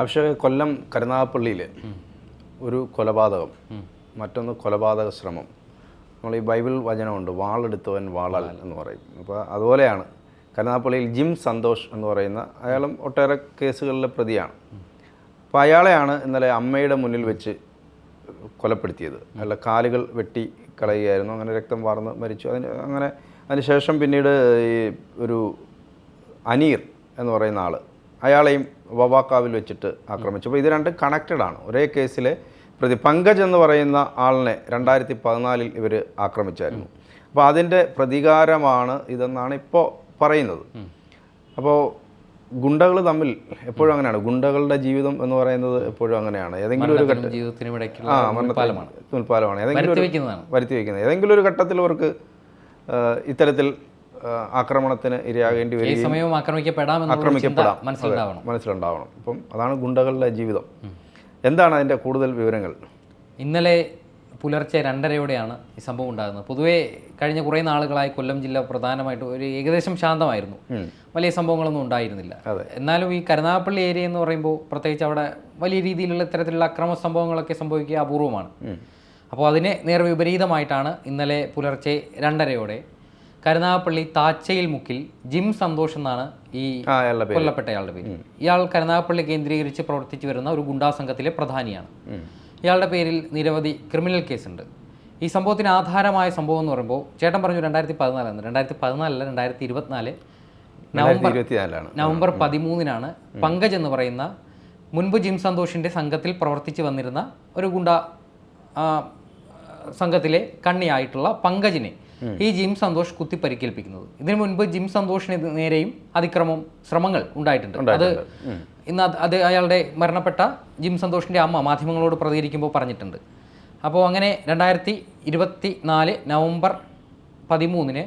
പക്ഷേ കൊല്ലം കരുനാഗപ്പള്ളിയിൽ ഒരു കൊലപാതകം. മറ്റൊന്ന് കൊലപാതക ശ്രമം. നമ്മൾ ഈ ബൈബിൾ വചനമുണ്ട് വാളെടുത്തവൻ വാളാൽ എന്ന് പറയും. അപ്പോൾ അതുപോലെയാണ് കരുനാഗപ്പള്ളിയിൽ ജിം സന്തോഷ് എന്ന് പറയുന്ന അയാളും ഒട്ടേറെ കേസുകളിലെ പ്രതിയാണ്. അപ്പോൾ അയാളെയാണ് ഇന്നലെ അമ്മയുടെ മുന്നിൽ വെച്ച് കൊലപ്പെടുത്തിയത്. അയാളുടെ കാലുകൾ വെട്ടി കളയുകയായിരുന്നു അങ്ങനെ രക്തം വാർന്ന് മരിച്ചു. അതിന് അങ്ങനെ അതിനുശേഷം പിന്നീട് ഈ ഒരു അനീർ എന്ന് പറയുന്ന ആൾ അയാളെയും വവാക്കാവിൽ വെച്ചിട്ട് ആക്രമിച്ചു. അപ്പോൾ ഇത് രണ്ടും കണക്റ്റഡ് ആണ്. ഒരേ കേസിൽ പ്രതി പങ്കജ് എന്ന് പറയുന്ന ആളിനെ രണ്ടായിരത്തി പതിനാലിൽ ഇവർ ആക്രമിച്ചായിരുന്നു. അപ്പോൾ അതിന്റെ പ്രതികാരമാണ് ഇതെന്നാണ് ഇപ്പോൾ പറയുന്നത്. അപ്പോൾ ഗുണ്ടകൾ തമ്മിൽ എപ്പോഴും അങ്ങനെയാണ്. ഗുണ്ടകളുടെ ജീവിതം എന്ന് പറയുന്നത് എപ്പോഴും അങ്ങനെയാണ്. ഏതെങ്കിലും ഒരു ഇടയ്ക്കുള്ള ആ ഏതെങ്കിലും വരുത്തി വയ്ക്കുന്നത് ഏതെങ്കിലും ഒരു ഘട്ടത്തിൽ അവർക്ക് ഇത്തരത്തിൽ ആക്രമണത്തിന് ഇരയാകേണ്ടി വരും സമയവും ആക്രമിക്കപ്പെടാം മനസ്സിലുണ്ടാവണം. മനസ്സിലുണ്ടാവണം. അപ്പം അതാണ് ഗുണ്ടകളുടെ ജീവിതം. എന്താണ് അതിന്റെ കൂടുതൽ വിവരങ്ങൾ? ഇന്നലെ പുലർച്ചെ രണ്ടരയോടെയാണ് ഈ സംഭവം ഉണ്ടാകുന്നത്. പൊതുവേ കഴിഞ്ഞ കുറേ നാളുകളായി കൊല്ലം ജില്ല പ്രധാനമായിട്ട് ഒരു ഏകദേശം ശാന്തമായിരുന്നു. വലിയ സംഭവങ്ങളൊന്നും ഉണ്ടായിരുന്നില്ല. എന്നാലും ഈ കരുനാഗപ്പള്ളി ഏരിയ എന്ന് പറയുമ്പോൾ പ്രത്യേകിച്ച് അവിടെ വലിയ രീതിയിലുള്ള ഇത്തരത്തിലുള്ള അക്രമ സംഭവങ്ങളൊക്കെ സംഭവിക്കുക അപൂർവമാണ്. അപ്പോൾ അതിന് നേർ വിപരീതമായിട്ടാണ് ഇന്നലെ പുലർച്ചെ രണ്ടരയോടെ കരുനാഗപ്പള്ളി താച്ചയിൽ മുക്കിൽ ജിം സന്തോഷ് എന്നാണ് ഈ കൊല്ലപ്പെട്ട അയാളുടെ പേര്. കൊല്ലപ്പെട്ടയാളുടെ പേര്. ഇയാൾ കരുനാഗപ്പള്ളി കേന്ദ്രീകരിച്ച് പ്രവർത്തിച്ചു വരുന്ന ഒരു ഗുണ്ടാ സംഘത്തിലെ പ്രധാനിയാണ്. ഇയാളുടെ പേരിൽ നിരവധി ക്രിമിനൽ കേസുണ്ട്. ഈ സംഭവത്തിന് ആധാരമായ സംഭവം എന്ന് പറയുമ്പോൾ ചേട്ടൻ പറഞ്ഞു രണ്ടായിരത്തി പതിനാലാണ് രണ്ടായിരത്തി പതിനാലല്ല രണ്ടായിരത്തി ഇരുപത്തിനാല് നവംബർ നവംബർ പതിമൂന്നിനാണ് പങ്കജ് എന്ന് പറയുന്ന മുൻപ് ജിം സന്തോഷിന്റെ സംഘത്തിൽ പ്രവർത്തിച്ചു വന്നിരുന്ന ഒരു ഗുണ്ട സംഘത്തിലെ കണ്ണിയായിട്ടുള്ള പങ്കജിനെ ഈ ജിം സന്തോഷ് കുത്തി പരിക്കേൽപ്പിക്കുന്നത് ഇതിനു മുൻപ് ജിം സന്തോഷിന് നേരെയും അതിക്രമം ശ്രമങ്ങൾ ഉണ്ടായിട്ടുണ്ട്. അത് ഇന്ന് അത് അയാളുടെ മരണപ്പെട്ട ജിം സന്തോഷിന്റെ അമ്മ മാധ്യമങ്ങളോട് പ്രതികരിക്കുമ്പോൾ പറഞ്ഞിട്ടുണ്ട്. അപ്പോൾ അങ്ങനെ രണ്ടായിരത്തി ഇരുപത്തി നാല് നവംബർ പതിമൂന്നിന്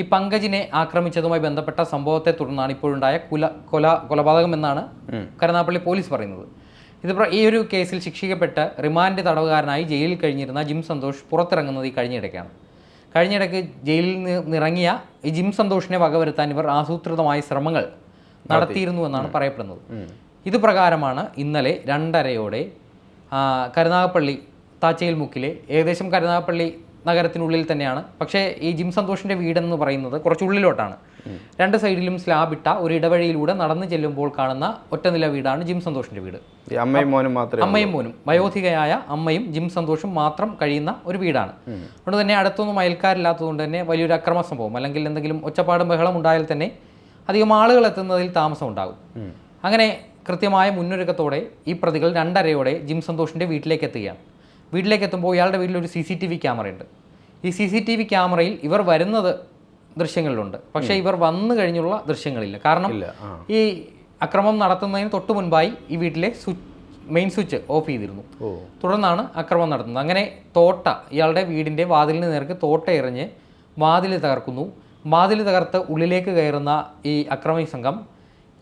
ഈ പങ്കജിനെ ആക്രമിച്ചതുമായി ബന്ധപ്പെട്ട സംഭവത്തെ തുടർന്നാണ് ഇപ്പോഴുണ്ടായ കുല കൊല കൊലപാതകം എന്നാണ് കരുനാപ്പള്ളി പോലീസ് പറയുന്നത്. ഇത് ഈ ഒരു കേസിൽ ശിക്ഷിക്കപ്പെട്ട് റിമാൻഡ് തടവുകാരനായി ജയിലിൽ കഴിഞ്ഞിരുന്ന ജിം സന്തോഷ് പുറത്തിറങ്ങുന്നത് ഈ കഴിഞ്ഞിടയ്ക്കാണ്. കഴിഞ്ഞിടയ്ക്ക് ജയിലിൽ നിന്ന് ഇറങ്ങിയ ഈ ജിം സന്തോഷിനെ വകവരുത്താൻ ഇവർ ആസൂത്രിതമായ ശ്രമങ്ങൾ നടത്തിയിരുന്നു എന്നാണ് പറയപ്പെടുന്നത്. ഇത് പ്രകാരമാണ് ഇന്നലെ രണ്ടരയോടെ കരുനാഗപ്പള്ളി താച്ചയിൽ മുക്കിലെ ഏകദേശം കരുനാഗപ്പള്ളി നഗരത്തിനുള്ളിൽ തന്നെയാണ്. പക്ഷേ ഈ ജിം സന്തോഷിന്റെ വീടെന്ന് പറയുന്നത് കുറച്ചുള്ളിലോട്ടാണ്. രണ്ട് സൈഡിലും സ്ലാബ് ഇട്ട ഒരു ഇടവഴിയിലൂടെ നടന്നു ചെല്ലുമ്പോൾ കാണുന്ന ഒറ്റനില വീടാണ് ജിം സന്തോഷിന്റെ വീട്. അമ്മയും മോനും മാത്രമേ അമ്മയും മോനും വയോധികയായ അമ്മയും ജിം സന്തോഷും മാത്രം കഴിയുന്ന ഒരു വീടാണ്. അതുകൊണ്ട് തന്നെ അടുത്തൊന്നും അയൽക്കാരില്ലാത്തതുകൊണ്ട് തന്നെ വലിയൊരു അക്രമ സംഭവം. അല്ലെങ്കിൽ എന്തെങ്കിലും ഒച്ചപ്പാടും ബഹളം ഉണ്ടായാൽ തന്നെ അധികം ആളുകൾ എത്തുന്നതിൽ താമസം ഉണ്ടാകും. അങ്ങനെ കൃത്യമായ മുന്നൊരുക്കത്തോടെ ഈ പ്രതികൾ രണ്ടരയോടെ ജിം സന്തോഷിന്റെ വീട്ടിലേക്ക് എത്തുകയാണ്. വീട്ടിലേക്ക് എത്തുമ്പോൾ ഇയാളുടെ വീട്ടിൽ ഒരു സി സി ടി വി ക്യാമറയുണ്ട്. ഈ സി സി ടി വി ക്യാമറയിൽ ഇവർ വരുന്നത് ദൃശ്യങ്ങളിലുണ്ട്. പക്ഷേ ഇവർ വന്നു കഴിഞ്ഞുള്ള ദൃശ്യങ്ങളില്ല. കാരണം ഈ അക്രമം നടത്തുന്നതിന് തൊട്ട് മുൻപായി ഈ വീട്ടിലെ സ്വിച്ച് മെയിൻ സ്വിച്ച് ഓഫ് ചെയ്തിരുന്നു. തുടർന്നാണ് അക്രമം നടത്തുന്നത്. അങ്ങനെ തോട്ട ഇയാളുടെ വീടിന്റെ വാതിലിന് നേർക്ക് തോട്ട എറിഞ്ഞ് വാതിൽ തകർക്കുന്നു. വാതിൽ തകർത്ത് ഉള്ളിലേക്ക് കയറുന്ന ഈ അക്രമി സംഘം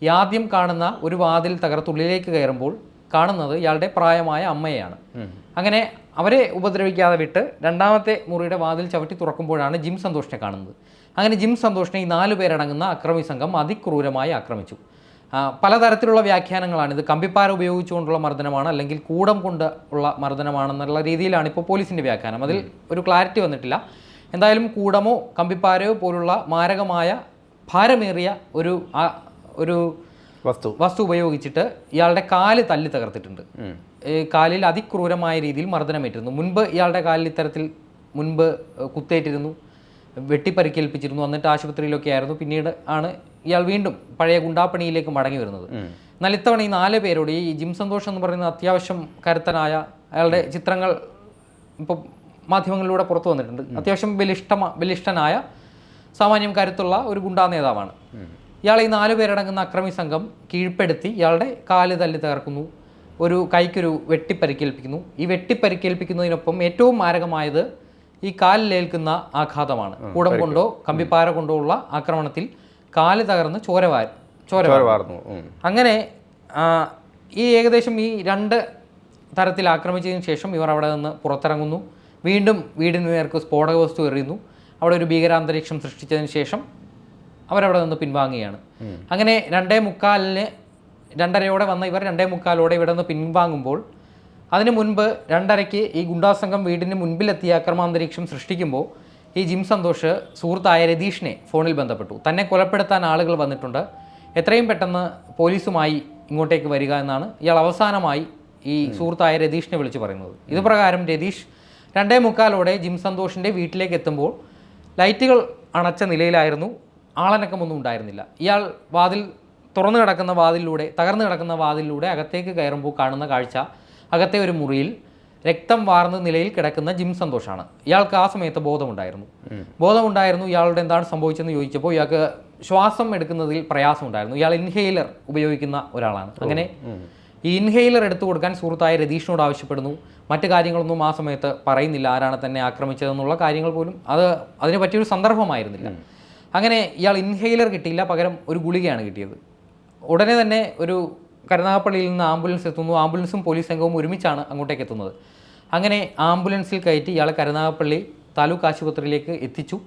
ആദ്യം കാണുന്ന ഒരു വാതിൽ തകർത്ത് ഉള്ളിലേക്ക് കയറുമ്പോൾ കാണുന്നത് ഇയാളുടെ പ്രായമായ അമ്മയാണ് അങ്ങനെ അവരെ ഉപദ്രവിക്കാതെ വിട്ട് രണ്ടാമത്തെ മുറിയുടെ വാതിൽ ചവിട്ടി തുറക്കുമ്പോഴാണ് ജിം സന്തോഷിനെ കാണുന്നത്. അങ്ങനെ ജിം സന്തോഷിനെ ഈ നാലു പേരടങ്ങുന്ന അക്രമി സംഘം അതിക്രൂരമായി ആക്രമിച്ചു. പലതരത്തിലുള്ള വ്യാഖ്യാനങ്ങളാണ് ഇത് കമ്പിപ്പാര ഉപയോഗിച്ചുകൊണ്ടുള്ള മർദ്ദനമാണ് അല്ലെങ്കിൽ കൂടം കൊണ്ട് ഉള്ള മർദ്ദനമാണെന്നുള്ള രീതിയിലാണ് ഇപ്പോൾ പോലീസിന്റെ വ്യാഖ്യാനം. അതിൽ ഒരു ക്ലാരിറ്റി വന്നിട്ടില്ല. എന്തായാലും കൂടമോ കമ്പിപ്പാരയോ പോലുള്ള മാരകമായ ഭാരമേറിയ ഒരു ആ, ഒരു വസ്തു. വസ്തു ഉപയോഗിച്ചിട്ട് ഇയാളുടെ കാൽ തല്ലി തകർത്തിട്ടുണ്ട്. കാലിൽ അതിക്രൂരമായ രീതിയിൽ മർദ്ദനമേറ്റിരുന്നു. മുൻപ് ഇയാളുടെ കാലിൽ ഇത്തരത്തിൽ മുൻപ് കുത്തേറ്റിരുന്നു. വെട്ടിപ്പരിക്കേൽപ്പിച്ചിരുന്നു. എന്നിട്ട് ആശുപത്രിയിലൊക്കെ ആയിരുന്നു. പിന്നീട് ആണ് ഇയാൾ വീണ്ടും പഴയ ഗുണ്ടാപ്പണിയിലേക്ക് മടങ്ങി വരുന്നത്. എന്നാൽ ഇത്തവണ ഈ നാല് പേരോട് ഈ ജിം സന്തോഷം എന്ന് പറയുന്ന അത്യാവശ്യം കരുത്തനായ അയാളുടെ ചിത്രങ്ങൾ ഇപ്പോൾ മാധ്യമങ്ങളിലൂടെ പുറത്തു വന്നിട്ടുണ്ട്. അത്യാവശ്യം ബലിഷ്ഠ ബലിഷ്ഠനായ സാമാന്യം കരുത്തുള്ള ഒരു ഗുണ്ടാ നേതാവാണ്. ഇയാളെ ഈ നാല് പേരടങ്ങുന്ന അക്രമി സംഘം കീഴ്പ്പെടുത്തി ഇയാളുടെ കാൽ തല്ലി തകർക്കുന്നു. ഒരു കൈക്കൊരു വെട്ടിപ്പരിക്കേൽപ്പിക്കുന്നു. ഈ വെട്ടിപ്പരിക്കേൽപ്പിക്കുന്നതിനൊപ്പം ഏറ്റവും മാരകമായത് ഈ കാലിലേൽക്കുന്ന ആഘാതമാണ്. കൂടം കൊണ്ടോ കമ്പിപ്പാര കൊണ്ടോ ഉള്ള ആക്രമണത്തിൽ കാൽ തകർന്ന് ചോര വാ ചോര ചോര വാർന്നു. വാർന്നു അങ്ങനെ ഈ ഏകദേശം ഈ രണ്ട് തരത്തിൽ ആക്രമിച്ചതിന് ശേഷം ഇവർ അവിടെ നിന്ന് പുറത്തിറങ്ങുന്നു. വീണ്ടും വീടിന് നേർക്ക് സ്ഫോടക വസ്തു എറിയുന്നു. അവിടെ ഒരു ഭീകരാന്തരീക്ഷം സൃഷ്ടിച്ചതിന് ശേഷം അവരവിടെ നിന്ന് പിൻവാങ്ങുകയാണ്. അങ്ങനെ രണ്ടേ മുക്കാലിന് രണ്ടരയോടെ വന്ന ഇവർ രണ്ടേ മുക്കാലോടെ ഇവിടെ നിന്ന് പിൻവാങ്ങുമ്പോൾ അതിനു മുൻപ് രണ്ടരയ്ക്ക് ഈ ഗുണ്ടാസംഘം വീടിന് മുൻപിലെത്തിയ അക്രമാന്തരീക്ഷം സൃഷ്ടിക്കുമ്പോൾ ഈ ജിം സന്തോഷ് സുഹൃത്തായ രതീഷിനെ ഫോണിൽ ബന്ധപ്പെട്ടു. തന്നെ കൊലപ്പെടുത്താൻ ആളുകൾ വന്നിട്ടുണ്ട്. എത്രയും പെട്ടെന്ന് പോലീസുമായി ഇങ്ങോട്ടേക്ക് വരിക എന്നാണ് ഇയാൾ അവസാനമായി ഈ സുഹൃത്തായ രതീഷിനെ വിളിച്ചു പറയുന്നത്. ഇതുപ്രകാരം രതീഷ് രണ്ടേ മുക്കാലോടെ ജിം സന്തോഷിന്റെ വീട്ടിലേക്ക് എത്തുമ്പോൾ ലൈറ്റുകൾ അണച്ച നിലയിലായിരുന്നു. ആളനക്കമൊന്നും ഉണ്ടായിരുന്നില്ല. ഇയാൾ വാതിൽ തുറന്നു കിടക്കുന്ന വാതിലിലൂടെ തകർന്നു കിടക്കുന്ന വാതിലിലൂടെ അകത്തേക്ക് കയറുമ്പോൾ കാണുന്ന കാഴ്ച അകത്തെ ഒരു മുറിയിൽ രക്തം വാർന്ന നിലയിൽ കിടക്കുന്ന ജിം സന്തോഷാണ്. ഇയാൾക്ക് ആ സമയത്ത് ബോധമുണ്ടായിരുന്നു. ബോധമുണ്ടായിരുന്നു ഇയാളുടെ എന്താണ് സംഭവിച്ചെന്ന് ചോദിച്ചപ്പോൾ ഇയാൾക്ക് ശ്വാസം എടുക്കുന്നതിൽ പ്രയാസമുണ്ടായിരുന്നു. ഇയാൾ ഇൻഹെയിലർ ഉപയോഗിക്കുന്ന ഒരാളാണ്. അങ്ങനെ ഈ ഇൻഹെയിലർ എടുത്തു കൊടുക്കാൻ സുഹൃത്തായ രതീഷിനോട് ആവശ്യപ്പെടുന്നു. മറ്റു കാര്യങ്ങളൊന്നും ആ സമയത്ത് പറയുന്നില്ല. ആരാണ് തന്നെ ആക്രമിച്ചതെന്നുള്ള കാര്യങ്ങൾ പോലും അത് അതിനെ പറ്റിയൊരു സന്ദർഭമായിരുന്നില്ല. അങ്ങനെ ഇയാൾ ഇൻഹെയിലർ കിട്ടിയില്ല. പകരം ഒരു ഗുളികയാണ് കിട്ടിയത്. ഉടനെ തന്നെ ഒരു കരുനാഗപ്പള്ളിയിൽ നിന്ന് ആംബുലൻസ് എത്തുന്നു. ആംബുലൻസും പോലീസ് സംഘവും ഒരുമിച്ചാണ് അങ്ങോട്ടേക്ക് എത്തുന്നത്. അങ്ങനെ ആംബുലൻസിൽ കയറ്റി ഇയാളെ കരുനാഗപ്പള്ളി താലൂക്ക് ആശുപത്രിയിലേക്ക് എത്തിച്ചു.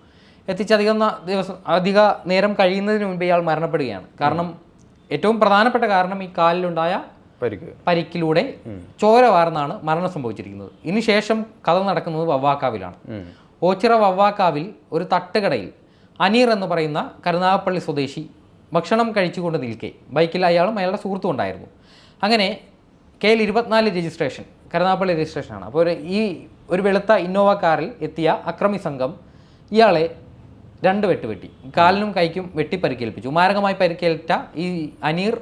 എത്തിച്ച് അധികം ദിവസം അധിക നേരം കഴിയുന്നതിന് മുൻപ് ഇയാൾ മരണപ്പെടുകയാണ്. കാരണം ഏറ്റവും പ്രധാനപ്പെട്ട കാരണം ഈ കാലിലുണ്ടായ പരിക്ക്. പരിക്കിലൂടെ ചോര വാർന്നാണ് മരണം സംഭവിച്ചിരിക്കുന്നത്. ഇതിനുശേഷം കഥ നടക്കുന്നത് വവ്വാക്കാവിലാണ്. ഓച്ചിറ വവ്വാക്കാവിൽ ഒരു തട്ടുകടയിൽ അനീർ എന്ന് പറയുന്ന കരുനാഗപ്പള്ളി സ്വദേശി ഭക്ഷണം കഴിച്ചുകൊണ്ട് നിൽക്കെ. ബൈക്കിൽ അയാളും അയാളുടെ സുഹൃത്തും ഉണ്ടായിരുന്നു. അങ്ങനെ കെ എൽ ഇരുപത്തിനാല് രജിസ്ട്രേഷൻ കരുനാപ്പള്ളി രജിസ്ട്രേഷനാണ്. അപ്പോൾ ഒരു ഈ ഒരു വെളുത്ത ഇന്നോവ കാറിൽ എത്തിയ അക്രമി സംഘം ഇയാളെ രണ്ട് വെട്ട് വെട്ടി. കാലിനും കൈക്കും വെട്ടി പരിക്കേൽപ്പിച്ചു മാരകമായി പരിക്കേറ്റ ഈ അനീർ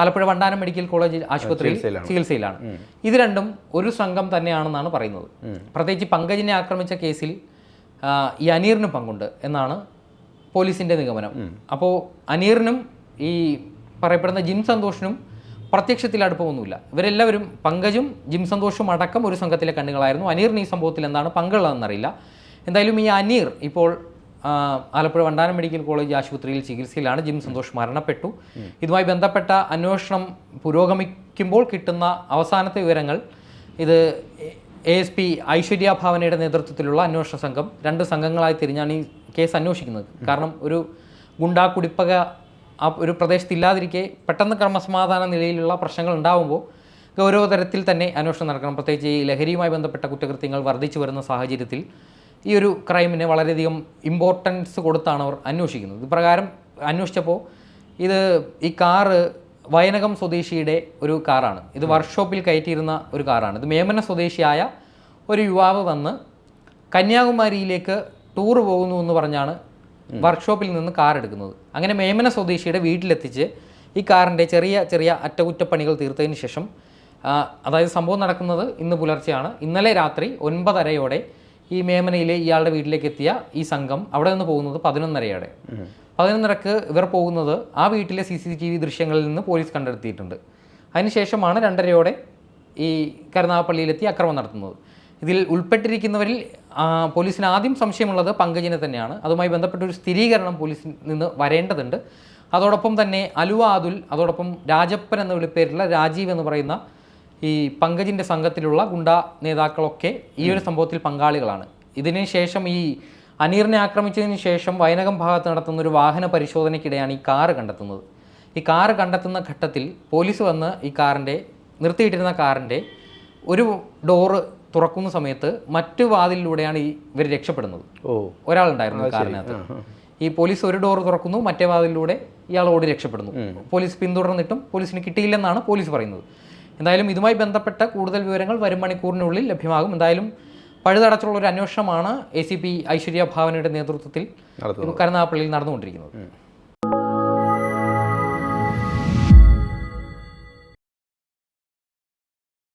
ആലപ്പുഴ വണ്ടാനം മെഡിക്കൽ കോളേജ് ആശുപത്രിയിൽ ചികിത്സയിലാണ്. ഇത് രണ്ടും ഒരു സംഘം തന്നെയാണെന്നാണ് പറയുന്നത്. പ്രത്യേകിച്ച് പങ്കജിനെ ആക്രമിച്ച കേസിൽ ഈ അനീറിനും പങ്കുണ്ട് എന്നാണ് പോലീസിന്റെ നിഗമനം. അപ്പോൾ അനീറിനും ഈ പറയപ്പെടുന്ന ജിം സന്തോഷിനും പ്രത്യക്ഷത്തിൽ അടുപ്പമൊന്നുമില്ല. ഇവരെല്ലാവരും പങ്കജും ജിം സന്തോഷും അടക്കം ഒരു സംഘത്തിലെ കണ്ണുകളായിരുന്നു. അനീറിന് ഈ സംഭവത്തിൽ എന്താണ് പങ്കുള്ളതെന്നറിയില്ല. എന്തായാലും ഈ അനീർ ഇപ്പോൾ ആലപ്പുഴ വണ്ടാനം മെഡിക്കൽ കോളേജ് ആശുപത്രിയിൽ ചികിത്സയിലാണ്. ജിം സന്തോഷ് മരണപ്പെട്ടു. ഇതുമായി ബന്ധപ്പെട്ട അന്വേഷണം പുരോഗമിക്കുമ്പോൾ കിട്ടുന്ന അവസാനത്തെ വിവരങ്ങൾ ഇത് എ എസ് പി ഐശ്വര്യ ഭാവനയുടെ നേതൃത്വത്തിലുള്ള അന്വേഷണ സംഘം രണ്ട് സംഘങ്ങളായി തിരിഞ്ഞാണ് ഈ കേസ് അന്വേഷിക്കുന്നത്. കാരണം ഒരു ഗുണ്ടാ കുടിപ്പക ആ ഒരു പ്രദേശത്ത് ഇല്ലാതിരിക്കെ പെട്ടെന്ന് ക്രമസമാധാന നിലയിലുള്ള പ്രശ്നങ്ങൾ ഉണ്ടാകുമ്പോൾ ഗൗരവതരത്തിൽ തന്നെ അന്വേഷണം നടക്കണം. പ്രത്യേകിച്ച് ഈ ലഹരിയുമായി ബന്ധപ്പെട്ട കുറ്റകൃത്യങ്ങൾ വർദ്ധിച്ചു വരുന്ന സാഹചര്യത്തിൽ ഈ ഒരു ക്രൈമിന് വളരെയധികം ഇമ്പോർട്ടൻസ് കൊടുത്താണ് അവർ അന്വേഷിക്കുന്നത്. ഇപ്രകാരം അന്വേഷിച്ചപ്പോൾ ഇത് ഈ കാറ് വയനകം സ്വദേശിയുടെ ഒരു കാറാണ്. ഇത് വർക്ക്ഷോപ്പിൽ കയറ്റിയിരുന്ന ഒരു കാറാണ്. ഇത് മേമന സ്വദേശിയായ ഒരു യുവാവ് വന്ന് കന്യാകുമാരിയിലേക്ക് ടൂർ പോകുന്നു എന്ന് പറഞ്ഞാണ് വർക്ക്ഷോപ്പിൽ നിന്ന് കാർ എടുക്കുന്നത്. അങ്ങനെ മേമന സ്വദേശിയുടെ വീട്ടിലെത്തിച്ച് ഈ കാറിന്റെ ചെറിയ ചെറിയ അറ്റകുറ്റപ്പണികൾ തീർത്തതിന് ശേഷം അതായത് സംഭവം നടക്കുന്നത് ഇന്ന് പുലർച്ചെയാണ്. ഇന്നലെ രാത്രി ഒൻപതരയോടെ ഈ മേമനയിലെ ഇയാളുടെ വീട്ടിലേക്ക് എത്തിയ ഈ സംഘം അവിടെ നിന്ന് പോകുന്നത് പതിനൊന്നരയോടെ. പതിനൊന്നരക്ക് ഇവർ പോകുന്നത് ആ വീട്ടിലെ സി സി ടി വി ദൃശ്യങ്ങളിൽ നിന്ന് പോലീസ് കണ്ടെത്തിയിട്ടുണ്ട്. അതിനുശേഷമാണ് രണ്ടരയോടെ ഈ കരുനാഗപ്പള്ളിയിലെത്തി അക്രമം നടത്തുന്നത്. ഇതിൽ ഉൾപ്പെട്ടിരിക്കുന്നവരിൽ പോലീസിന് ആദ്യം സംശയമുള്ളത് പങ്കജിനെ തന്നെയാണ്. അതുമായി ബന്ധപ്പെട്ട ഒരു സ്ഥിരീകരണം പോലീസിൽ നിന്ന് വരേണ്ടതുണ്ട്. അതോടൊപ്പം തന്നെ അലുവ അതുൽ അതോടൊപ്പം രാജപ്പൻ എന്ന വിളിപ്പേരുള്ള രാജീവ് എന്ന് പറയുന്ന ഈ പങ്കജിന്റെ സംഘത്തിലുള്ള ഗുണ്ട നേതാക്കളൊക്കെ ഈ ഒരു സംഭവത്തിൽ പങ്കാളികളാണ്. ഇതിന് ശേഷം ഈ അനീറിനെ ആക്രമിച്ചതിന് ശേഷം വയനകം ഭാഗത്ത് നടത്തുന്ന ഒരു വാഹന പരിശോധനയ്ക്കിടെയാണ് ഈ കാറ് കണ്ടെത്തുന്നത്. ഈ കാറ് കണ്ടെത്തുന്ന ഘട്ടത്തിൽ പോലീസ് വന്ന് ഈ കാറിന്റെ നിർത്തിയിട്ടിരുന്ന കാറിന്റെ ഒരു ഡോറ് തുറക്കുന്ന സമയത്ത് മറ്റു വാതിലിലൂടെയാണ് ഈ ഇവർ രക്ഷപ്പെടുന്നത്. ഓ. ഒരാളുണ്ടായിരുന്നു കാറിനകത്ത്. ഈ പോലീസ് ഒരു ഡോർ തുറക്കുന്നു മറ്റേ വാതിലിലൂടെ ഇയാൾ ഓടി രക്ഷപ്പെടുന്നു. പോലീസ് പിന്തുടർന്നിട്ടും പോലീസിന് കിട്ടിയില്ലെന്നാണ് പോലീസ് പറയുന്നത്. എന്തായാലും ഇതുമായി ബന്ധപ്പെട്ട കൂടുതൽ വിവരങ്ങൾ വരും മണിക്കൂറിനുള്ളിൽ ലഭ്യമാകും. എന്തായാലും പഴുതടച്ചുള്ള ഒരു അന്വേഷണമാണ് എ സി പി ഐശ്വര്യ ഭാവനയുടെ നേതൃത്വത്തിൽ കരുനാപ്പള്ളിയിൽ കരുനാഗപ്പള്ളിയിൽ നടന്നുകൊണ്ടിരിക്കുന്നത്.